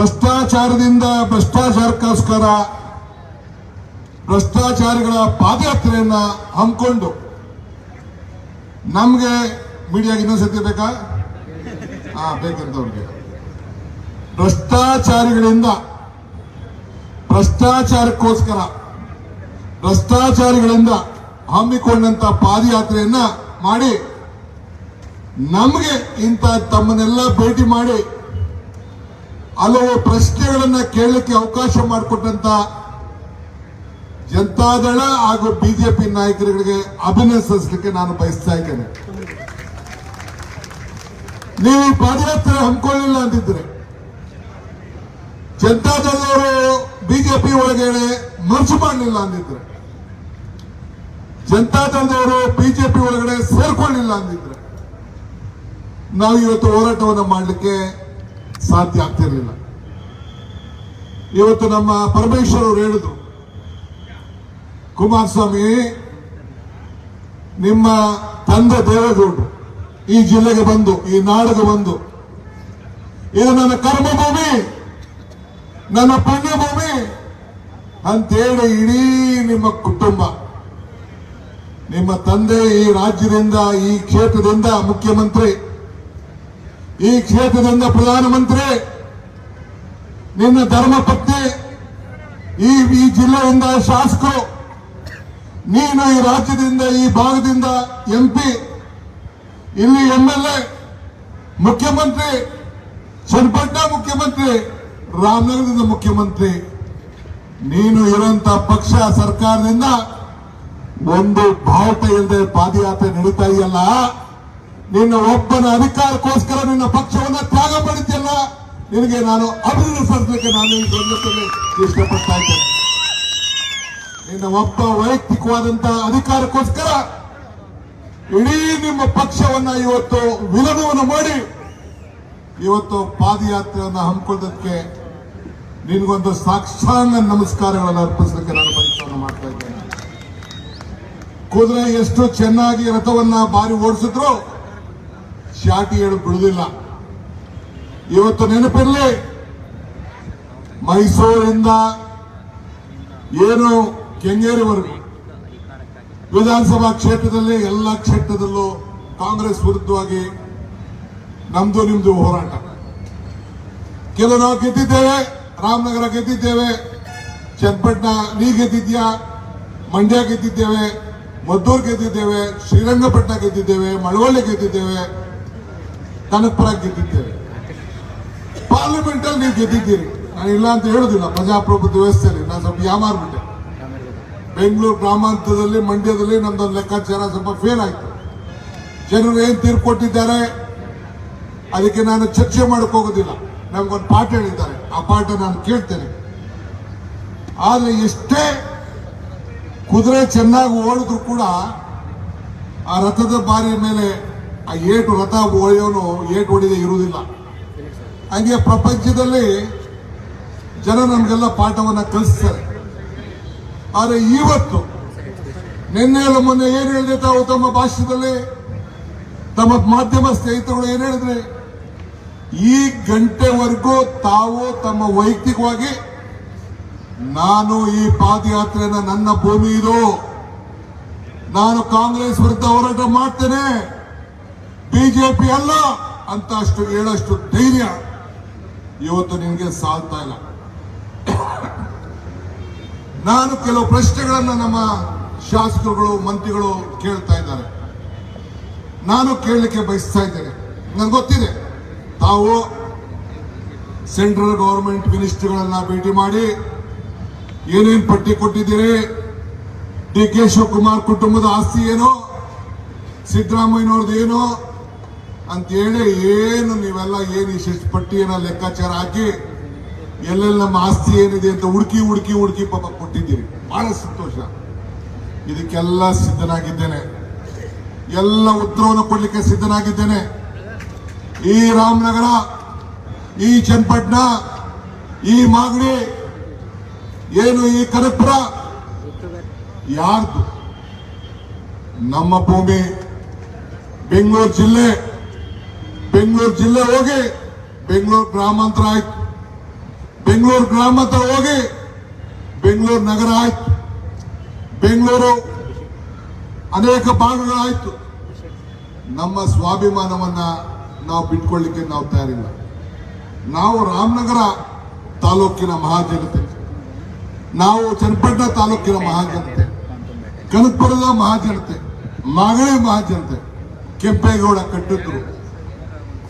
ಭ್ರಷ್ಟಾಚಾರದಿಂದ ಭ್ರಷ್ಟಾಚಾರಕ್ಕೋಸ್ಕರ ಭ್ರಷ್ಟಾಚಾರಿಗಳ ಪಾದಯಾತ್ರೆಯನ್ನ ಹಮ್ಮಿಕೊಂಡು ನಮ್ಗೆ ಮೀಡಿಯಾಗೆ ಇನ್ನೊಂದ್ಸತಿ ಬೇಕಾ? ಹಾ ಬೇಕಂತವ್ರಿಗೆ ಭ್ರಷ್ಟಾಚಾರಿಗಳಿಂದ ಭ್ರಷ್ಟಾಚಾರಕ್ಕೋಸ್ಕರ ಭ್ರಷ್ಟಾಚಾರಿಗಳಿಂದ ಹಮ್ಮಿಕೊಂಡಂತ ಪಾದಯಾತ್ರೆಯನ್ನ ಮಾಡಿ ನಮಗೆ ಇಂಥ ತಮ್ಮನ್ನೆಲ್ಲ ಭೇಟಿ ಮಾಡಿ ಹಲವು ಪ್ರಶ್ನೆಗಳನ್ನ ಕೇಳಲಿಕ್ಕೆ ಅವಕಾಶ ಮಾಡಿಕೊಟ್ಟಂತ ಜನತಾದಳ ಹಾಗೂ ಬಿಜೆಪಿ ನಾಯಕರುಗಳಿಗೆ ಅಭಿನಂದಿಸಲಿಕ್ಕೆ ನಾನು ಬಯಸ್ತಾ ಇದ್ದೇನೆ. ನೀವು ಪಾದಯಾತ್ರೆ ಹಮ್ಮಿಕೊಳ್ಳಿಲ್ಲ ಅಂತಿದ್ರೆ ಜನತಾದಳವರು ಬಿಜೆಪಿ ಒಳಗಡೆ ಮರ್ಜು ಮಾಡಲಿಲ್ಲ ಅಂದಿದ್ರೆ, ಜನತಾದಳದವರು ಬಿಜೆಪಿ ಒಳಗಡೆ ಸೇರ್ಕೊಳ್ಳಿಲ್ಲ ಅಂದಿದ್ರೆ, ನಾವು ಇವತ್ತು ಹೋರಾಟವನ್ನು ಮಾಡಲಿಕ್ಕೆ ಸಾಧ್ಯ ಆಗ್ತಿರ್ಲಿಲ್ಲ. ಇವತ್ತು ನಮ್ಮ ಪರಮೇಶ್ವರ್ ಅವರು ಹೇಳಿದ್ರು, ಕುಮಾರಸ್ವಾಮಿ, ನಿಮ್ಮ ತಂದೆ ದೇವೇಗೌಡರು ಈ ಜಿಲ್ಲೆಗೆ ಬಂದು, ಈ ನಾಡಿಗೆ ಬಂದು, ಇದು ನನ್ನ ಕರ್ಮಭೂಮಿ, ನನ್ನ ಪುಣ್ಯಭೂಮಿ ಅಂತೇಳಿ ಇಡೀ ನಿಮ್ಮ ಕುಟುಂಬ, ನಿಮ್ಮ ತಂದೆ ಈ ರಾಜ್ಯದಿಂದ, ಈ ಕ್ಷೇತ್ರದಿಂದ ಮುಖ್ಯಮಂತ್ರಿ ಈ ಕ್ಷೇತ್ರದಿಂದ ಪ್ರಧಾನಮಂತ್ರಿ, ನಿನ್ನ ಧರ್ಮಪತ್ನಿ, ಈ ಈ ಜಿಲ್ಲೆಯಿಂದ ಶಾಸಕರು, ನೀನು ಈ ರಾಜ್ಯದಿಂದ, ಈ ಭಾಗದಿಂದ ಎಂಪಿ ಇಲ್ಲಿ ಎಂ ಎಲ್ ಎ ಮುಖ್ಯಮಂತ್ರಿ ಚನ್ನಪಟ್ಟ ಮುಖ್ಯಮಂತ್ರಿ ರಾಮನಗರದಿಂದ ಮುಖ್ಯಮಂತ್ರಿ, ನೀನು ಇರುವಂತ ಪಕ್ಷ ಸರ್ಕಾರದಿಂದ ಒಂದು ಬಾವುಟ ಇಲ್ಲದೆ ಪಾದಯಾತ್ರೆ ನಡೀತಾ ಇದೆಯಲ್ಲ? ನಿನ್ನ ಒಬ್ಬನ ಅಧಿಕಾರಕ್ಕೋಸ್ಕರ ನಿನ್ನ ಪಕ್ಷವನ್ನ ತ್ಯಾಗ ಪಡಿತಿಲ್ಲ ನಿನಗೆ ನಾನು ಅಭಿನಂದಿಸಲಿಕ್ಕೆ ನಾನು ಈ ಸಂದರ್ಭದಲ್ಲಿ ಇಷ್ಟಪಡ್ತಾ ಇದ್ದೇನೆ. ನಿನ್ನ ಒಬ್ಬ ವೈಯಕ್ತಿಕವಾದಂತಹ ಅಧಿಕಾರಕ್ಕೋಸ್ಕರ ಇಡೀ ನಿಮ್ಮ ಪಕ್ಷವನ್ನ ಇವತ್ತು ವಿಲನವನ್ನು ಮಾಡಿ, ಇವತ್ತು ಪಾದಯಾತ್ರೆಯನ್ನು ಹಮ್ಮಿಕೊಳ್ಳೋದಕ್ಕೆ ನಿನಗೊಂದು ಸಾಕ್ಷಾಂಗ ನಮಸ್ಕಾರಗಳನ್ನು ಅರ್ಪಿಸಲಿಕ್ಕೆ ನಾನು ಪ್ರಯತ್ನವನ್ನು ಮಾಡ್ತಾ ಇದ್ದೇನೆ. ಕುದುರೆ ಎಷ್ಟು ಚೆನ್ನಾಗಿ ರಥವನ್ನ ಬಾರಿ ಓಡಿಸಿದ್ರು ಶಾಟಿ ಹೇಳು ಬಿಡುವುದಿಲ್ಲ. ಇವತ್ತು ನೆನಪಿರಲಿ, ಮೈಸೂರಿಂದ ಏನು ಕೆಂಗೇರಿವರೆಗೂ ವಿಧಾನಸಭಾ ಕ್ಷೇತ್ರದಲ್ಲಿ ಎಲ್ಲ ಕ್ಷೇತ್ರದಲ್ಲೂ ಕಾಂಗ್ರೆಸ್ ವಿರುದ್ಧವಾಗಿ ನಮ್ದು ನಿಮ್ದು ಹೋರಾಟ. ಕೆಲವು ನಾವು ಗೆದ್ದಿದ್ದೇವೆ, ರಾಮನಗರ ಗೆದ್ದಿದ್ದೇವೆ, ಚನ್ನಪಟ್ಟಣ ನೀ ಗೆದ್ದಿದ್ಯಾ, ಮಂಡ್ಯ ಗೆದ್ದಿದ್ದೇವೆ, ಮದ್ದೂರು ಗೆದ್ದಿದ್ದೇವೆ, ಶ್ರೀರಂಗಪಟ್ಟಣ ಗೆದ್ದಿದ್ದೇವೆ, ಮಳವಳ್ಳಿ ಗೆದ್ದಿದ್ದೇವೆ ಕನಕಪುರ ಗೆದ್ದಿದ್ದೇವೆ. ಪಾರ್ಲಿಮೆಂಟ್ ಅಲ್ಲಿ ನೀವು ಗೆದ್ದಿದ್ದೀರಿ. ನಾನು ಇಲ್ಲ ಅಂತ ಹೇಳುದಿಲ್ಲ. ಪ್ರಜಾಪ್ರಭುತ್ವ ವ್ಯವಸ್ಥೆಯಲ್ಲಿ. ನಾನು ಸ್ವಲ್ಪ ಯಾಮಾರ್ಬಿಟ್ಟೆ ಬೆಂಗಳೂರು ಗ್ರಾಮಾಂತರದಲ್ಲಿ, ಮಂಡ್ಯದಲ್ಲಿ ನಮ್ದೊಂದು ಲೆಕ್ಕಾಚಾರ ಸ್ವಲ್ಪ ಫೇಲ್ ಆಯ್ತು. ಜನರು ಏನ್ ತೀರ್ಪು ಕೊಟ್ಟಿದ್ದಾರೆ? ಅದಕ್ಕೆ ನಾನು ಚರ್ಚೆ ಮಾಡಕ್ ಹೋಗೋದಿಲ್ಲ. ನಮ್ಗೊಂದು ಪಾಠ ಹೇಳಿದ್ದಾರೆ. ಆ ಪಾಠ ನಾನು ಕೇಳ್ತೇನೆ. ಆದ್ರೆ ಎಷ್ಟೇ ಕುದುರೆ ಚೆನ್ನಾಗಿ ಓಡಿದ್ರು ಕೂಡ ಆ ರಥದ ಬಾರಿಯ ಮೇಲೆ ಆ ಏಟು ರಥ ಒಡೆಯೋನು ಏಟು ಹೊಡಿದೆ ಇರುವುದಿಲ್ಲ. ಹಂಗೆ ಪ್ರಪಂಚದಲ್ಲಿ ಜನ ನಮಗೆಲ್ಲ ಪಾಠವನ್ನು ಕಲಿಸ್ತಾರೆ. ಆದರೆ ಇವತ್ತು ನಿನ್ನೆ ಎಲ್ಲ ಮೊನ್ನೆ ಏನ್ ಹೇಳಿದೆ ತಾವು ತಮ್ಮ ಭಾಷಣದಲ್ಲಿ? ತಮ್ಮ ಮಾಧ್ಯಮ ಸ್ನೇಹಿತರುಗಳು ಏನು ಹೇಳಿದ್ರೆ? ಈ ಗಂಟೆವರೆಗೂ ತಾವು ತಮ್ಮ ವೈಯಕ್ತಿಕವಾಗಿ ನಾನು ಈ ಪಾದಯಾತ್ರೆಯನ್ನ ನನ್ನ ಭೂಮಿ ಇದು ನಾನು ಕಾಂಗ್ರೆಸ್ ವಿರುದ್ಧ ಹೋರಾಟ ಮಾಡ್ತೇನೆ. ಬಿಜೆಪಿ ಅಲ್ಲ ಅಂತ ಅಷ್ಟು ಹೇಳಷ್ಟು ಧೈರ್ಯ ಇವತ್ತು ನಿಮಗೆ ಸಾಲ್ತಾ ಇಲ್ಲ. ನಾನು ಕೆಲವು ಪ್ರಶ್ನೆಗಳನ್ನು ನಮ್ಮ ಶಾಸಕರುಗಳು, ಮಂತ್ರಿಗಳು ಕೇಳ್ತಾ ಇದ್ದಾರೆ. ನಾನು ಕೇಳಲಿಕ್ಕೆ ಬಯಸ್ತಾ ಇದ್ದೇನೆ. ನನಗೆ ಗೊತ್ತಿದೆ. ತಾವು ಸೆಂಟ್ರಲ್ ಗೌರ್ಮೆಂಟ್ ಮಿನಿಸ್ಟರ್ಗಳನ್ನ ಭೇಟಿ ಮಾಡಿ ಏನೇನು ಪಟ್ಟಿ ಕೊಟ್ಟಿದ್ದೀರಿ? ಡಿ ಕೆ ಶಿವಕುಮಾರ್ ಕುಟುಂಬದ ಆಸ್ತಿ ಏನು? ಸಿದ್ದರಾಮಯ್ಯನವ್ರದ್ದು ಏನು? ಅಂತೇಳಿ ಏನು ನೀವೆಲ್ಲ ಏನು ಇಷ್ಟು ಪಟ್ಟಿಯನ್ನ ಲೆಕ್ಕಾಚಾರ ಹಾಕಿ ಎಲ್ಲೆಲ್ಲ ನಮ್ಮ ಆಸ್ತಿ ಏನಿದೆ ಅಂತ ಹುಡುಕಿ ಹುಡುಕಿ ಹುಡುಕಿ ಪಾಪ ಕೊಟ್ಟಿದ್ದೀರಿ. ಬಹಳ ಸಂತೋಷ. ಇದಕ್ಕೆಲ್ಲ ಸಿದ್ಧನಾಗಿದ್ದೇನೆ. ಎಲ್ಲ ಉತ್ತರವನ್ನು ಕೊಡ್ಲಿಕ್ಕೆ ಸಿದ್ಧನಾಗಿದ್ದೇನೆ. ಈ ರಾಮನಗರ, ಈ ಚನ್ನಪಟ್ಟಣ, ಈ ಮಾಗಡಿ, ಏನು ಈ ಕನಕಪುರ? ಯಾರ್ದು? ನಮ್ಮ ಭೂಮಿ, ಬೆಂಗಳೂರು ಜಿಲ್ಲೆ. ಬೆಂಗಳೂರು ಜಿಲ್ಲೆ ಹೋಗಿ, ಬೆಂಗಳೂರು ಗ್ರಾಮಾಂತರ ಆಯ್ತು. ಬೆಂಗಳೂರು ಗ್ರಾಮಾಂತರ ಹೋಗಿ, ಬೆಂಗಳೂರು ನಗರ ಆಯ್ತು. ಬೆಂಗಳೂರು ಅನೇಕ ಭಾಗಗಳಾಯ್ತು. ನಮ್ಮ ಸ್ವಾಭಿಮಾನವನ್ನ ನಾವು ಬಿಟ್ಕೊಳ್ಳಿಕ್ಕೆ ನಾವು ತಯಾರಿಲ್ಲ. ನಾವು ರಾಮನಗರ ತಾಲೂಕಿನ ಮಹಾಜನತೆ. ನಾವು ಚನ್ನಪಟ್ಟಣ ತಾಲೂಕಿನ ಮಹಾಜನತೆ. ಕನಕಪುರದ ಮಹಾಜನತೆ. ಮಾಗಳಿ ಮಹಾಜನತೆ. ಕೆಂಪೇಗೌಡ ಕಟ್ಟಿದ್ರು.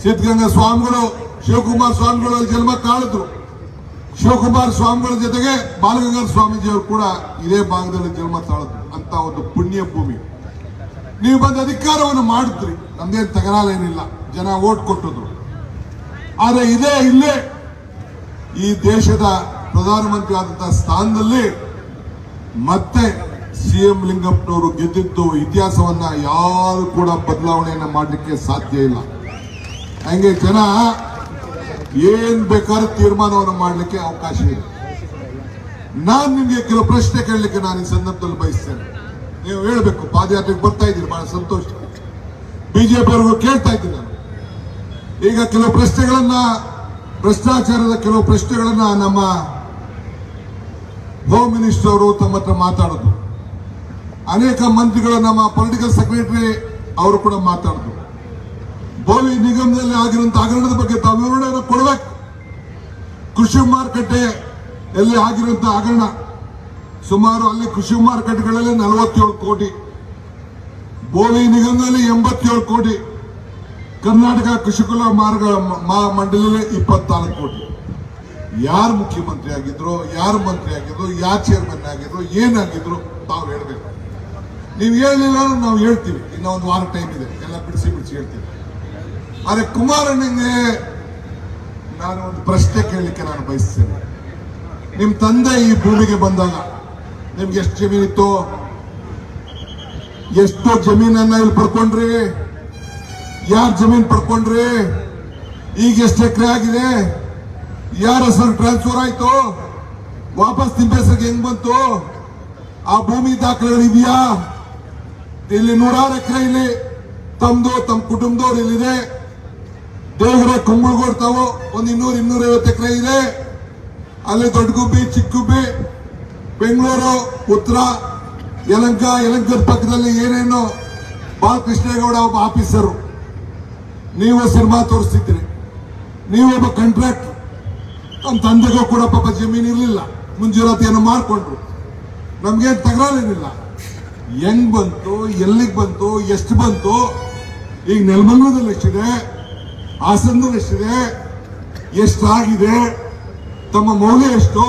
ಸಿದ್ಧಗಂಗಾ ಸ್ವಾಮಿಗಳು, ಶಿವಕುಮಾರ್ ಸ್ವಾಮಿಗಳು ಜನ್ಮ ತಾಳಿದ್ರು. ಶಿವಕುಮಾರ ಸ್ವಾಮಿಗಳ ಜೊತೆಗೆ ಬಾಲಗಂಗಾಧರ ಸ್ವಾಮೀಜಿಯವರು ಕೂಡ ಇದೇ ಭಾಗದಲ್ಲಿ ಜನ್ಮ ತಾಳಿದ್ರು. ಅಂತ ಒಂದು ಪುಣ್ಯ ಭೂಮಿ. ನೀವು ಬಂದ ಅಧಿಕಾರವನ್ನು ಮಾಡಿದ್ರಿ. ನಮ್ದೇನು ತಗರಾಲೇನಿಲ್ಲ ಜನ ಓಟ್ ಕೊಟ್ಟಿದ್ರು. ಆದ್ರೆ ಇದೇ ಇಲ್ಲೇ ಈ ದೇಶದ ಪ್ರಧಾನಮಂತ್ರಿ ಆದಂತಹ ಸ್ಥಾನದಲ್ಲಿ ಮತ್ತೆ ಸಿಎಂ ಲಿಂಗಪ್ಪನವರು ಗೆದ್ದಿದ್ದು ಇತಿಹಾಸವನ್ನ ಯಾರು ಕೂಡ ಬದಲಾವಣೆಯನ್ನ ಮಾಡಲಿಕ್ಕೆ ಸಾಧ್ಯ ಇಲ್ಲ. ಹಂಗೆ ಜನ ಏನ್ ಬೇಕಾದ್ರೂ ತೀರ್ಮಾನವನ್ನು ಮಾಡಲಿಕ್ಕೆ ಅವಕಾಶ ಇದೆ. ನಾನು ನಿಮ್ಗೆ ಕೆಲವು ಪ್ರಶ್ನೆ ಕೇಳಲಿಕ್ಕೆ ನಾನು ಈ ಸಂದರ್ಭದಲ್ಲಿ ಬಯಸ್ತೇನೆ. ನೀವು ಹೇಳ್ಬೇಕು, ಪಾದಯಾತ್ರೆಗೆ ಬರ್ತಾ ಇದ್ದೀರಿ, ಬಹಳ ಸಂತೋಷ. ಬಿಜೆಪಿ ಅವ್ರಿಗೂ ಕೇಳ್ತಾ ಇದ್ದೀನಿ ನಾನು. ಈಗ ಕೆಲವು ಪ್ರಶ್ನೆಗಳನ್ನ, ಭ್ರಷ್ಟಾಚಾರದ ಕೆಲವು ಪ್ರಶ್ನೆಗಳನ್ನ ನಮ್ಮ ಹೋಮ್ ಮಿನಿಸ್ಟರ್ ಅವರು ತಮ್ಮ ಹತ್ರ ಮಾತಾಡೋದು. ಅನೇಕ ಮಂತ್ರಿಗಳು ನಮ್ಮ ಪೊಲಿಟಿಕಲ್ ಸೆಕ್ರೆಟರಿ ಅವರು ಕೂಡ ಮಾತಾಡಿದ್ರು ಬೋವಿ ನಿಗಮದಲ್ಲಿ ಆಗಿರುವಂತ ಹಗರಣದ ಬಗ್ಗೆ ತಾವು ವಿವರಣೆಯನ್ನು ಕೊಡಬೇಕು. ಕೃಷಿ ಮಾರುಕಟ್ಟೆ ಎಲ್ಲಿ ಆಗಿರುವಂತ ಹಗರಣ? ಸುಮಾರು ಅಲ್ಲಿ ಕೃಷಿ ಮಾರುಕಟ್ಟೆಗಳಲ್ಲಿ ನಲವತ್ತೇಳು ಕೋಟಿ. ಬೋವಿ ನಿಗಮದಲ್ಲಿ ಎಂಬತ್ತೇಳು ಕೋಟಿ. ಕರ್ನಾಟಕ ಕೃಷಿಕುಲ ಮಾರ್ಗ ಮಂಡಳಿಯಲ್ಲಿ ಇಪ್ಪತ್ನಾಲ್ಕು ಕೋಟಿ. ಯಾರು ಮುಖ್ಯಮಂತ್ರಿ ಆಗಿದ್ರು, ಯಾರು ಮಂತ್ರಿ ಆಗಿದ್ರು, ಯಾರು ಚೇರ್ಮನ್ ಆಗಿದ್ರು ಏನಾಗಿದ್ರು ತಾವು ಹೇಳಬೇಕು. ನೀವು ಹೇಳಲಿಲ್ಲ ನಾವು ಹೇಳ್ತೀವಿ. ಇನ್ನೊಂದು ವಾರ ಟೈಮ್ ಇದೆ. ಎಲ್ಲ ಬಿಡಿಸಿ ಬಿಡಿಸಿ ಹೇಳ್ತೀವಿ. ಆದ್ರೆ ಕುಮಾರನಿಗೆ ನಾನು ಒಂದು ಪ್ರಶ್ನೆ ಕೇಳಲಿಕ್ಕೆ ನಾನು ಬಯಸ್ತೇನೆ. ನಿಮ್ ತಂದೆ ಈ ಭೂಮಿಗೆ ಬಂದಾಗ ನಿಮ್ಗೆ ಎಷ್ಟು ಜಮೀನಿತ್ತು ಎಷ್ಟು ಜಮೀನನ್ನ ಇಲ್ಲಿ ಪಡ್ಕೊಂಡ್ರಿ? ಯಾರ್ ಜಮೀನ್ ಪಡ್ಕೊಂಡ್ರಿ? ಈಗ ಎಷ್ಟು ಎಕರೆ ಆಗಿದೆ? ಯಾರ ಹೆಸರು ಟ್ರಾನ್ಸ್ಫರ್ ಆಯ್ತು? ವಾಪಸ್ ನಿಮ್ಮ ಹೆಸರಿಗೆ ಹೆಂಗ್ ಬಂತು? ಆ ಭೂಮಿ ದಾಖಲೆಗಳಿದೆಯಾ ಇಲ್ಲಿ ನೂರಾರು ಎಕರೆ ಇಲ್ಲಿ. ತಮ್ದು ತಮ್ಮ ಕುಟುಂಬದವ್ರು ಇಲ್ಲಿದೆ. ದೇವರ ತಾವು, ಒಂದು ಇನ್ನೂರು ಇನ್ನೂರೈವತ್ತು ಎಕರೆ ಇದೆ. ಅಲ್ಲಿ ದೊಡ್ಡ ಗುಬ್ಬಿ, ಚಿಕ್ಕ ಗುಬ್ಬಿ, ಬೆಂಗಳೂರು, ಉತ್ತರ, ಯಲಂಕ, ಯಲಂಕದ ಪಕ್ಕದಲ್ಲಿ ಏನೇನು ಬಾಲಕೃಷ್ಣೇಗೌಡ ಒಬ್ಬ ಆಫೀಸರು. ನೀವು ಸಿನಿಮಾ ತೋರಿಸ್ತಿದ್ರಿ ನೀವು ಒಬ್ಬ ಕಾಂಟ್ರಾಕ್ಟ್ ನಮ್ಮ ತಂದೆಗೂ ಕೂಡ ಪಾಪ ಜಮೀನು ಇರಲಿಲ್ಲ. ಮುಂಜೂರಾತಿಯನ್ನು ಮಾಡಿಕೊಂಡ್ರು. ನಮ್ಗೇನು ತಗರಾಲೇನಿಲ್ಲ ಹೆಂಗ್ ಬಂತು, ಎಲ್ಲಿಗೆ ಬಂತು, ಎಷ್ಟು ಬಂತು, ಈಗ ನೆಲಮಂಗಲದಲ್ಲಿ ಎಷ್ಟಿದೆ? ಹಾಸನದಲ್ಲಿ ಎಷ್ಟಿದೆ ಎಷ್ಟಾಗಿದೆ? ತಮ್ಮ ಮೌಲ್ಯ ಎಷ್ಟು?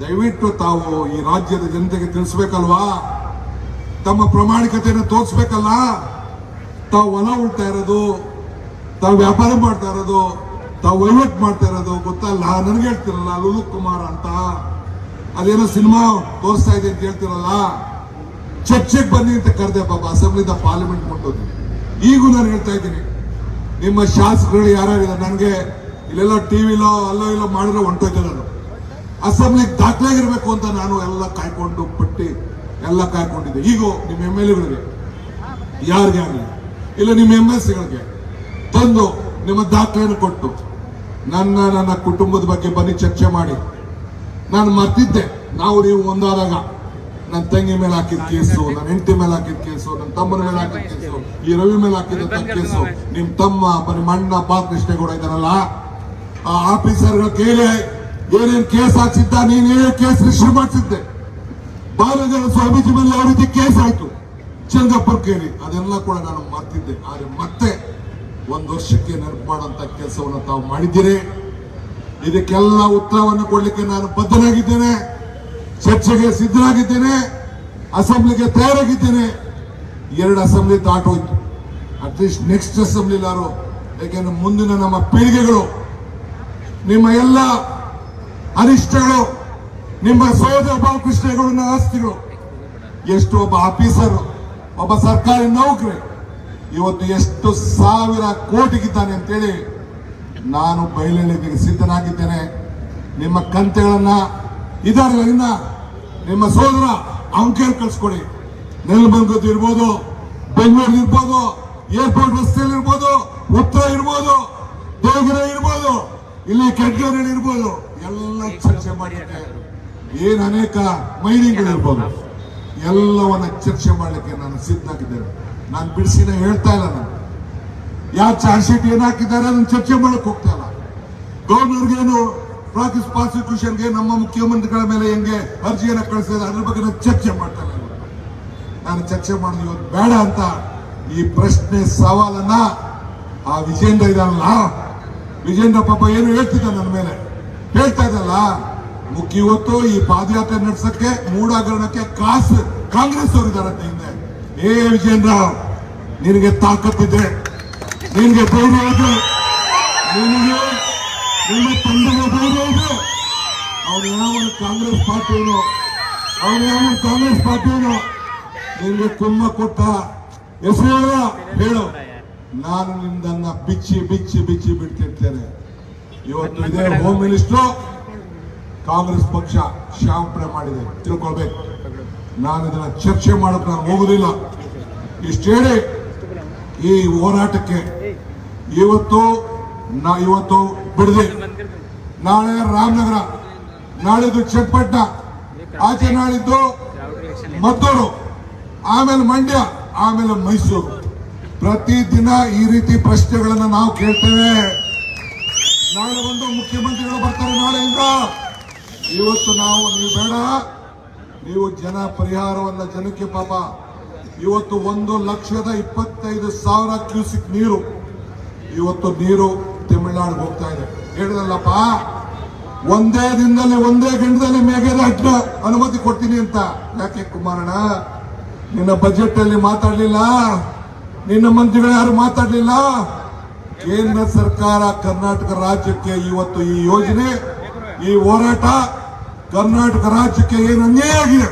ದಯವಿಟ್ಟು ತಾವು ಈ ರಾಜ್ಯದ ಜನತೆಗೆ ತಿಳಿಸ್ಬೇಕಲ್ವಾ? ತಮ್ಮ ಪ್ರಾಮಾಣಿಕತೆಯನ್ನು ತೋರಿಸ್ಬೇಕಲ್ಲ? ತಾವು ಹೊಲ ಉಳ್ತಾ ಇರೋದು, ತಾವು ವ್ಯಾಪಾರ ಮಾಡ್ತಾ ಇರೋದು, ತಾವು ವಹಿವಾಟು ಮಾಡ್ತಾ ಇರೋದು ಗೊತ್ತಲ್ಲ? ನನಗೆ ಹೇಳ್ತಿರಲ್ಲ, ಲುಲು ಕುಮಾರ್ ಅಂತ. ಅದೇನೋ ಸಿನಿಮಾ ತೋರಿಸ್ತಾ ಇದೆ ಅಂತ ಹೇಳ್ತಿರಲ್ಲ? ಚರ್ಚೆಗೆ ಬನ್ನಿ ಅಂತ ಕರೆದೆ ಪಾಪ, ಅಸೆಂಬ್ಲಿದ ಪಾರ್ಲಿಮೆಂಟ್ ಮುಟ್ಟೋದು ಈಗೂ ನಾನು ಹೇಳ್ತಾ ಇದ್ದೀನಿ ನಿಮ್ಮ ಶಾಸಕರು ಯಾರ್ಯಾರಿದ್ದಾರೆ ನನಗೆ ಇಲ್ಲೆಲ್ಲ ಟಿವಿಲೋ ಅಲ್ಲೋ ಇಲ್ಲೋ ಮಾಡಿದ್ರೆ ಹೊಂಟೋಯ್ತೆ ನಾನು. ಅಸೆಂಬ್ಲಿಗೆ ದಾಖಲಾಗಿರ್ಬೇಕು ಅಂತ ನಾನು ಎಲ್ಲ ಕಾಯ್ಕೊಂಡು ಪಟ್ಟಿ ಎಲ್ಲ ಕಾಯ್ಕೊಂಡಿದ್ದೆ. ಈಗ ನಿಮ್ಮ ಎಂ ಎಲ್ ಎಗಳಿಗೆ, ಯಾರಿಗೆ ಆಗಲಿ? ಇಲ್ಲ ನಿಮ್ಮ ಎಂ ಎಲ್ ಸಿಗಳಿಗೆ ತಂದು ನಿಮ್ಮ ದಾಖಲೆಯನ್ನು ಕೊಟ್ಟು ನನ್ನ ನನ್ನ ಕುಟುಂಬದ ಬಗ್ಗೆ ಬನ್ನಿ ಚರ್ಚೆ ಮಾಡಿ. ನಾನು ಮರ್ತಿದ್ದೆ. ನಾವು ನೀವು ಒಂದಾದಾಗ ನನ್ನ ತಂಗಿ ಮೇಲೆ ಹಾಕಿದ ಕೇಸು ನನ್ನ ಹೆಂಡತಿ ಮೇಲೆ ಹಾಕಿದ ಕೇಸು ನನ್ನ ತಮ್ಮನ ಮೇಲೆ ಹಾಕಿದ ಕೇಸು ಈ ರವಿ ಮೇಲೆ ಹಾಕಿದಂತ ಕೇಸು ನಿಮ್ ತಮ್ಮ ಬರೀ ಮಣ್ಣ ಅಣ್ಣ ಕೂಡ ಇದ್ದಾರಲ್ಲ? ಆ ಆಫೀಸರ್ಗಳ ಕೇಳಿ ಏನೇನ್ ಕೇಸ್ ಹಾಕ್ಸಿದ್ದ ನೀನ್ ಏನೇ ಕೇಸ್ ರಿಜಿಸ್ಟರ್ ಮಾಡಿಸಿದ್ದೆ? ಬಾಲಗಾರ ಸ್ವಾಮೀಜಿ ಮೇಲೆ ಯಾವ ರೀತಿ ಕೇಸ್ ಆಯ್ತು? ಚಂದ್ರಪ್ಪರ್ ಕೇಳಿ ಅದೆಲ್ಲ ಕೂಡ ನಾನು ಮರ್ತಿದ್ದೆ. ಆದ್ರೆ ಮತ್ತೆ ಒಂದು ವರ್ಷಕ್ಕೆ ನೆನಪು ಮಾಡುವಂತ ಕೆಲಸವನ್ನು ತಾವು ಮಾಡಿದ್ದೀರಿ. ಇದಕ್ಕೆಲ್ಲ ಉತ್ತರವನ್ನು ಕೊಡ್ಲಿಕ್ಕೆ ನಾನು ಬದ್ಧನಾಗಿದ್ದೇನೆ. ಚರ್ಚೆಗೆ ಸಿದ್ಧನಾಗಿದ್ದೇನೆ ಅಸೆಂಬ್ಲಿಗೆ ತಯಾರಾಗಿದ್ದೇನೆ. ಎರಡು ಅಸೆಂಬ್ಲಿ ದಾಟೋಯ್ತು. ಅಟ್ಲೀಸ್ಟ್ ನೆಕ್ಸ್ಟ್ ಅಸೆಂಬ್ಲಿಲಾರು ಯಾಕೆಂದ್ರೆ ಮುಂದಿನ ನಮ್ಮ ಪೀಳಿಗೆಗಳು, ನಿಮ್ಮ ಎಲ್ಲ ಅನಿಷ್ಟಗಳು ನಿಮ್ಮ ಸಹೋದರ ಬಾಲಕೃಷ್ಣಗಳು ಆಸ್ತಿಗಳು. ಎಷ್ಟು ಒಬ್ಬ ಆಫೀಸರ್, ಒಬ್ಬ ಸರ್ಕಾರಿ ನೌಕರಿ, ಇವತ್ತು ಎಷ್ಟು ಸಾವಿರ ಕೋಟಿಗಿದ್ದಾನೆ ಅಂತೇಳಿ ನಾನು ಬಯಲಿಗೆ ಸಿದ್ಧನಾಗಿದ್ದೇನೆ. ನಿಮ್ಮ ಕಂತೆಗಳನ್ನ ಇನ್ನ ನಿಮ್ಮ ಸೋದರ ಅಂಕೇರ್ ಕಳ್ಸ್ಕೊಡಿ. ನೆಲಮಂಗದ್ದು ಇರ್ಬೋದು ಬೆಂಗಳೂರು ಇರ್ಬೋದು ಏರ್ಪೋರ್ಟ್ ರಸ್ತೆಯಲ್ಲಿ ಇರ್ಬೋದು, ಉತ್ತರ ಇರ್ಬೋದು, ದೇವಗಿರ ಇರ್ಬೋದು, ಇಲ್ಲಿ ಕೆಟ್ಟವರಲ್ಲಿ ಇರ್ಬೋದು, ಎಲ್ಲ ಚರ್ಚೆ ಮಾಡಲಿಕ್ಕೆ ಏನ್ ಅನೇಕ ಮೈನಿಂಗ್ಗಳು ಇರ್ಬೋದು. ಎಲ್ಲವನ್ನ ಚರ್ಚೆ ಮಾಡಲಿಕ್ಕೆ ನಾನು ಸಿದ್ಧಾಗಿದ್ದೇನೆ ನಾನು ಬಿಡಿಸಿನ ಹೇಳ್ತಾ ಇಲ್ಲ ನಾನು. ಯಾವ ಚಾರ್ಜ್ ಶೀಟ್ ಏನ್ ಹಾಕಿದ್ದಾರೆ ಅದನ್ನು ಚರ್ಚೆ ಮಾಡಕ್ ಹೋಗ್ತಾ ಇಲ್ಲ. ಗವರ್ನರ್ಗೇನು ಪ್ರಾಸಿಸ್ ಪ್ರಾಸಿಕ್ಯೂಷನ್ಗೆ ನಮ್ಮ ಮುಖ್ಯಮಂತ್ರಿಗಳ ಮೇಲೆ ಹೆಂಗೆ ಅರ್ಜಿಯನ್ನು ಕಳಿಸಿದ್ರೆ ಅದ್ರ ಬಗ್ಗೆ ನಾನು ಚರ್ಚೆ ಮಾಡ್ತಾ ನಾನು ಚರ್ಚೆ ಮಾಡೋದು ಇವತ್ತು ಬೇಡ ಅಂತ ಈ ಪ್ರಶ್ನೆ ಸವಾಲನ್ನ ಆ ವಿಜೇಂದ್ರ ಇದಲ್ಲ ವಿಜೇಂದ್ರ ಪಾಪ ಏನು ಹೇಳ್ತಿದ್ದ ನನ್ನ ಮೇಲೆ? ಹೇಳ್ತಾ ಇದ್ದಲ್ಲ ಮುಖ್ಯ ಇವತ್ತು ಈ ಪಾದಯಾತ್ರೆ ನಡೆಸಕ್ಕೆ, ಮೂಡಾಗರಣಕ್ಕೆ ಕಾಸು, ಕಾಂಗ್ರೆಸ್ ಅವರು ಇದಾರಂತೆ ಹಿಂದೆ. ಏ ವಿಜೇಂದ್ರ, ನಿನಗೆ ತಾಕತ್ತಿದೆ, ನಿನಗೆ ಧೈರ್ಯ ಇದೆ, ನಿನಗೆ ನಿಮ್ಮ ತಂದೆಗೆ ಇದೆ. ಅವನು ಯಾವನು ಕಾಂಗ್ರೆಸ್ ಪಾರ್ಟಿಯವನು ಅವನು ಯಾವನು ಕಾಂಗ್ರೆಸ್ ಪಾರ್ಟಿಯವನು ನಿಮ್ಗೆ ಕುಮ್ಮ ಕೊಟ್ಟ ಹೆಸರು ಹೇಳ ನಾನು ನಿಮ್ದನ್ನ ಬಿಚ್ಚಿ ಬಿಚ್ಚಿ ಬಿಚ್ಚಿ ಬಿಡ್ತಿರ್ತೇನೆ. ಇವತ್ತು ಇದೇ ಹೋಮ್ ಮಿನಿಸ್ಟರ್ ಕಾಂಗ್ರೆಸ್ ಪಕ್ಷ ಶಾಂಪಣೆ ಮಾಡಿದೆ. ತಿಳ್ಕೊಳ್ಬೇಕು. ನಾನು ಇದನ್ನ ಚರ್ಚೆ ಮಾಡಕ್ ನಾನು ಹೋಗುದಿಲ್ಲ. ಇಷ್ಟೇಳಿ ಈ ಹೋರಾಟಕ್ಕೆ ಇವತ್ತು ನಾ ಇವತ್ತು ಬಿಡದೆ. ನಾಳೆ ರಾಮನಗರ, ನಾಳಿದ್ದು ಚನ್ನಪಟ್ಟಣ ಆಚೆ ನಾಳಿದ್ದು ಮದ್ದೂರು, ಆಮೇಲೆ ಮಂಡ್ಯ, ಆಮೇಲೆ ಮೈಸೂರು. ಪ್ರತಿದಿನ ಈ ರೀತಿ ಪ್ರಶ್ನೆಗಳನ್ನ ನಾವು ಕೇಳ್ತೇವೆ. ನಾಳೆ ಒಂದು ಮುಖ್ಯಮಂತ್ರಿಗಳು ಬರ್ತಾರೆ ನಾಳೆಯಿಂದ ಇವತ್ತು ನಾವು ನೀವು ಬೇಡ. ನೀವು ಜನ ಪರಿಹಾರವನ್ನ ಜನಕ್ಕೆ ಪಾಪ. ಇವತ್ತು ಒಂದು ಲಕ್ಷದ ಇಪ್ಪತ್ತೈದು ಸಾವಿರ ಕ್ಯೂಸಿಕ್ ನೀರು. ಇವತ್ತು ನೀರು ತಮಿಳುನಾಡಿಗೆ ಹೋಗ್ತಾ ಹೇಳಿದಲ್ಲಪ್ಪ ಒಂದೇ ದಿನದಲ್ಲಿ, ಒಂದೇ ಗಂಟದಲ್ಲಿ ಹಟ್ಟ ಅನುಮತಿ ಕೊಡ್ತೀನಿ ಅಂತ. ಯಾಕೆ ಕುಮಾರಣ್ಣ? ನಿನ್ನ ಬಜೆಟ್ ಅಲ್ಲಿ ಮಾತಾಡ್ಲಿಲ್ಲ? ನಿನ್ನ ಮಂತ್ರಿಗಳು ಯಾರು ಮಾತಾಡ್ಲಿಲ್ಲ? ಕೇಂದ್ರ ಸರ್ಕಾರ ಕರ್ನಾಟಕ ರಾಜ್ಯಕ್ಕೆ ಇವತ್ತು ಈ ಯೋಜನೆ, ಈ ಹೋರಾಟ ಕರ್ನಾಟಕ ರಾಜ್ಯಕ್ಕೆ ಏನು ಅನ್ಯಾಯ ಆಗಿದೆ?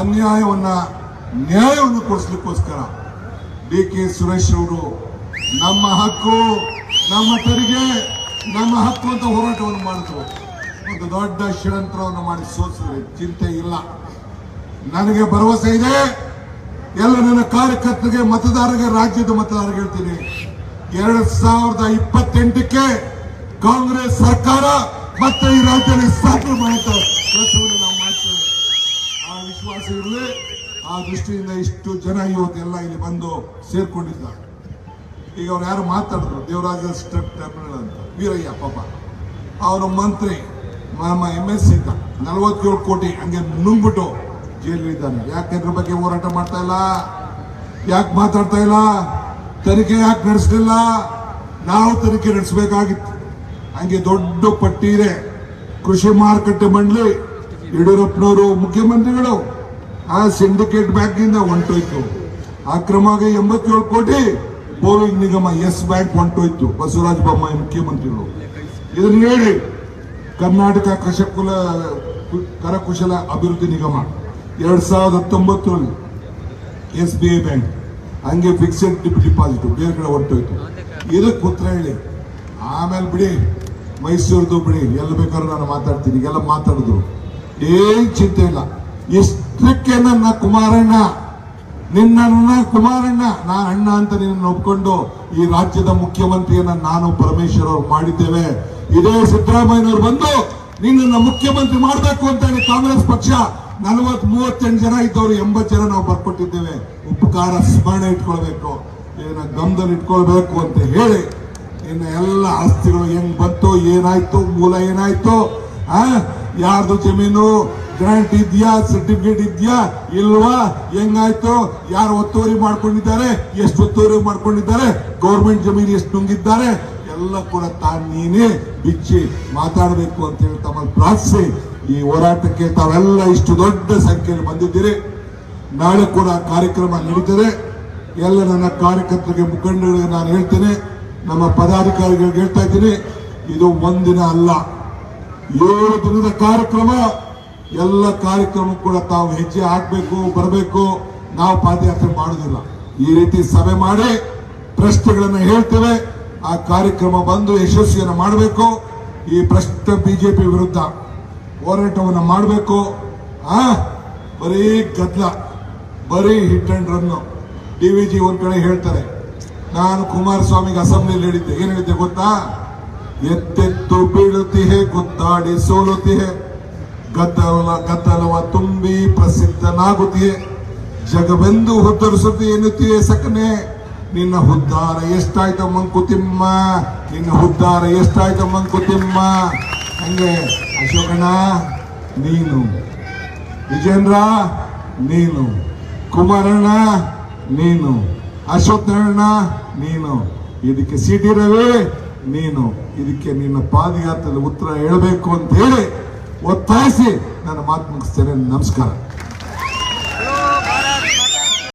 ಅನ್ಯಾಯವನ್ನ ನ್ಯಾಯವನ್ನು ಕೊಡಿಸ್ಲಿಕ್ಕೋಸ್ಕರ ಡಿ ಕೆ ಸುರೇಶ್ ಅವರು ನಮ್ಮ ಹಕ್ಕು, ನಮ್ಮ ತೆರಿಗೆ ನಮ್ಮ ಹಕ್ಕು ಅಂತ ಹೋರಾಟವನ್ನು ಮಾಡಿದ್ರು ಒಂದು ದೊಡ್ಡ ಷಡ್ಯಂತ್ರವನ್ನು ಮಾಡಿ ಸೋಸಿದ್ರೆ ಚಿಂತೆ ಇಲ್ಲ. ನನಗೆ ಭರವಸೆ ಇದೆ. ಎಲ್ಲ ನನ್ನ ಕಾರ್ಯಕರ್ತರಿಗೆ, ಮತದಾರರಿಗೆ, ರಾಜ್ಯದ ಮತದಾರರಿಗೆ ಹೇಳ್ತೀನಿ. ಎರಡ್ ಸಾವಿರದ ಇಪ್ಪತ್ತೆಂಟಕ್ಕೆ ಕಾಂಗ್ರೆಸ್ ಸರ್ಕಾರ ಮತ್ತೆ ಈ ರಾಜ್ಯದಲ್ಲಿ ಸ್ಥಾಪನೆ ಮಾಡುತ್ತೆ ನಾವು ಮಾಡ್ತೇವೆ. ಆ ವಿಶ್ವಾಸ ಇರಲಿ. ಆ ದೃಷ್ಟಿಯಿಂದ ಇಷ್ಟು ಜನ ಇವತ್ತೆಲ್ಲ ಇಲ್ಲಿ ಬಂದು ಸೇರ್ಕೊಂಡಿದ್ದಾರೆ. ಈಗ ಅವ್ರು ಯಾರು ಮಾತಾಡಿದ್ರು ದೇವರಾಜ ಸ್ಟೆಪ್ ಅಂತ. ವೀರಯ್ಯ, ಪಾಪ. ಅವನ ಮಂತ್ರಿ, ನಮ್ಮ ಎಂ ಎಸ್ ಇದ್ದ ನಲವತ್ತೇಳು ಕೋಟಿ ಹಂಗೆ ನುಂಗ್ಬಿಟ್ಟು ಜೈಲಿದ್ದಾನೆ ಯಾಕೆ ಇದ್ರ ಬಗ್ಗೆ ಹೋರಾಟ ಮಾಡ್ತಾ ಇಲ್ಲ? ಯಾಕೆ ಮಾತಾಡ್ತಾ ಇಲ್ಲ? ತನಿಖೆ ಯಾಕೆ ನಡೆಸಲಿಲ್ಲ? ನಾವು ತನಿಖೆ ನಡೆಸಬೇಕಾಗಿತ್ತು. ಹಂಗೆ ದೊಡ್ಡ ಪಟ್ಟಿ ಕೃಷಿ ಮಾರುಕಟ್ಟೆ ಮಂಡಳಿ, ಯಡಿಯೂರಪ್ಪನವರು, ಮುಖ್ಯಮಂತ್ರಿಗಳು, ಆ ಸಿಂಡಿಕೇಟ್ ಬ್ಯಾಂಕಿಂದ ಹೊಂಟೋಯ್ತು. ಅಕ್ರಮವಾಗಿ ಎಂಬತ್ತೇಳು ಕೋಟಿ ಬೋರಿಂಗ್ ನಿಗಮ ಎಸ್ ಬ್ಯಾಂಕ್ ಹೊಂಟೋಯ್ತು. ಬಸವರಾಜ ಬೊಮ್ಮಾಯಿ ಮುಖ್ಯಮಂತ್ರಿಗಳು. ಇದನ್ನ ಹೇಳಿ ಕರ್ನಾಟಕ ಕಶಕುಲ ಕರಕುಶಲ ಅಭಿವೃದ್ಧಿ ನಿಗಮ ಎರಡ್ ಸಾವಿರದ ಹತ್ತೊಂಬತ್ತರಲ್ಲಿ ಎಸ್ ಬಿ ಐ ಬ್ಯಾಂಕ್ ಹಂಗೆ ಫಿಕ್ಸೆಡ್ ಡಿಪಾಸಿಟ್ ಬೇರೆ ಕಡೆ ಹೊರಟೋಯ್ತು. ಇದಕ್ಕೆ ಉತ್ತರ ಹೇಳಿ. ಆಮೇಲೆ ಬಿಡಿ ಮೈಸೂರದ್ದು ಬಿಡಿ, ಎಲ್ಲಿ ಬೇಕಾದ್ರೂ ನಾನು ಮಾತಾಡ್ತೀನಿ. ಎಲ್ಲ ಮಾತಾಡಿದ್ರು. ಏನ್ ಚಿಂತೆ ಇಲ್ಲ. ಎಷ್ಟಕ್ಕೆ ನನ್ನ ಕುಮಾರಣ್ಣ. ನಿನ್ನ ಕುಮಾರಣ್ಣ ನಾನು ಅಣ್ಣ ಅಂತ ನಿನ್ನ ಒಪ್ಕೊಂಡು ಈ ರಾಜ್ಯದ ಮುಖ್ಯಮಂತ್ರಿಯನ್ನ ನಾನು ಪರಮೇಶ್ವರ್ ಅವರು ಮಾಡಿದ್ದೇವೆ. ಇದೇ ಸಿದ್ದರಾಮಯ್ಯವರು ಬಂದು ನಿನ್ನನ್ನು ಮುಖ್ಯಮಂತ್ರಿ ಮಾಡಬೇಕು ಅಂತ ಹೇಳಿ ಕಾಂಗ್ರೆಸ್ ಪಕ್ಷ ನಲವತ್ ಮೂವತ್ತೆಂಟು ಜನ ಇದ್ದವರು ಎಂಬತ್ತು ಜನ ನಾವು ಬರ್ಕೊಟ್ಟಿದ್ದೇವೆ. ಉಪಕಾರ ಸ್ಮರಣೆ ಇಟ್ಕೊಳ್ಬೇಕು. ಏನ ಗಮನದಲ್ಲಿ ಇಟ್ಕೊಳ್ಬೇಕು ಅಂತ ಹೇಳಿ ನಿನ್ನ ಎಲ್ಲ ಆಸ್ತಿಗಳು ಹೆಂಗ್ ಬಂತು, ಏನಾಯ್ತು, ಮೂಲ ಏನಾಯ್ತು, ಆ? ಯಾರ್ದು ಜಮೀನು ಗ್ರಾಂಟ್ ಇದೆಯಾ ಸರ್ಟಿಫಿಕೇಟ್ ಇದೆಯಾ, ಇಲ್ವಾ? ಹೆಂಗಾಯ್ತು? ಯಾರು ಒತ್ತುವರಿ ಮಾಡ್ಕೊಂಡಿದ್ದಾರೆ? ಎಷ್ಟು ಒತ್ತುವರಿ ಮಾಡ್ಕೊಂಡಿದ್ದಾರೆ? ಗೌರ್ಮೆಂಟ್ ಜಮೀನು ಎಷ್ಟು ನುಂಗಿದ್ದಾರೆ? ಎಲ್ಲ ಕೂಡ ತಾನು ನೀನೇ ಬಿಚ್ಚಿ ಮಾತಾಡಬೇಕು ಅಂತ ಹೇಳಿ ತಮ್ಮಲ್ಲಿ ಪ್ರಾರ್ಥಿಸಿ. ಈ ಹೋರಾಟಕ್ಕೆ ತಾವೆಲ್ಲ ಇಷ್ಟು ದೊಡ್ಡ ಸಂಖ್ಯೆಯಲ್ಲಿ ಬಂದಿದ್ದೀರಿ. ನಾಳೆ ಕೂಡ ಕಾರ್ಯಕ್ರಮ ನಡೀತದೆ. ಎಲ್ಲ ನನ್ನ ಕಾರ್ಯಕರ್ತರಿಗೆ ಮುಖಂಡಗಳಿಗೆ ನಾನು ಹೇಳ್ತೇನೆ. ನಮ್ಮ ಪದಾಧಿಕಾರಿಗಳಿಗೆ ಹೇಳ್ತಾ ಇದ್ದೀನಿ. ಇದು ಒಂದಿನ ಅಲ್ಲ. ಏಳು ದಿನದ ಕಾರ್ಯಕ್ರಮ. ಎಲ್ಲ ಕಾರ್ಯಕ್ರಮ ಕೂಡ ತಾವು ಹೆಜ್ಜೆ ಹಾಕಬೇಕು, ಬರಬೇಕು. ನಾವು ಪಾದಯಾತ್ರೆ ಮಾಡುದಿಲ್ಲ ಈ ರೀತಿ ಸಭೆ ಮಾಡಿ ಪ್ರಶ್ನೆಗಳನ್ನು ಹೇಳ್ತೇವೆ. ಆ ಕಾರ್ಯಕ್ರಮ ಬಂದು ಯಶಸ್ವಿಯನ್ನು ಮಾಡಬೇಕು. ಈ ಪ್ರಶ್ನೆ ಬಿಜೆಪಿ ವಿರುದ್ಧ ಹೋರಾಟವನ್ನು ಮಾಡಬೇಕು. ಆ, ಬರೀ ಗದ್ದಲ ಬರೀ hit and run D V G ಒಂದ್ ಕಡೆ ಹೇಳ್ತಾರೆ. ನಾನು ಕುಮಾರಸ್ವಾಮಿಗೆ ಅಸೆಂಬ್ಲಿಯಲ್ಲಿ ಹೇಳಿದ್ದೆ. ಏನ್ ಹೇಳಿದ್ದೆ ಗೊತ್ತಾ? ಎತ್ತೆತ್ತು ಬೀಳುತ್ತಿಹೆ ಗೊತ್ತಾಡಿ ಸೋಲುತ್ತಿಹೆ ಗದ್ದಲ ಗದ್ದಲವ ತುಂಬಿ ಪ್ರಸಿದ್ಧನಾಗುತ್ತಿಯೇ. ಜಗವೆಂದು ಹುದ್ದರಿಸುತ್ತೆ ಎನ್ನುತ್ತೀಯೇ ಸಕನೆ ನಿನ್ನ ಹುದ್ದಾರ ಎಷ್ಟಾಯ್ತು ಮಂಕುತಿಮ್ಮ ನಿನ್ನ ಹುದ್ದಾರ ಎಷ್ಟಾಯ್ತು ಮಂಕುತಿಮ್ಮ ಹಂಗೆ ಅಶೋಕಣ್ಣ, ನೀನು. ವಿಜೇಂದ್ರ, ನೀನು. ಕುಮಾರಣ್ಣ, ನೀನು. ಅಶ್ವತ್ಥಣ್ಣ, ನೀನು. ಇದಕ್ಕೆ ಸಿಟಿ ರವಿ, ನೀನು. ಇದಕ್ಕೆ ನಿನ್ನ ಪಾದಯಾತ್ರೆಯಲ್ಲಿ ಉತ್ತರ ಹೇಳಬೇಕು ಅಂತ ಹೇಳಿ ಒತ್ತಾಯಿಸಿ ನನ್ನ ಮಾತು ಮುಗಿಸ್ತೇನೆ. ನಮಸ್ಕಾರ.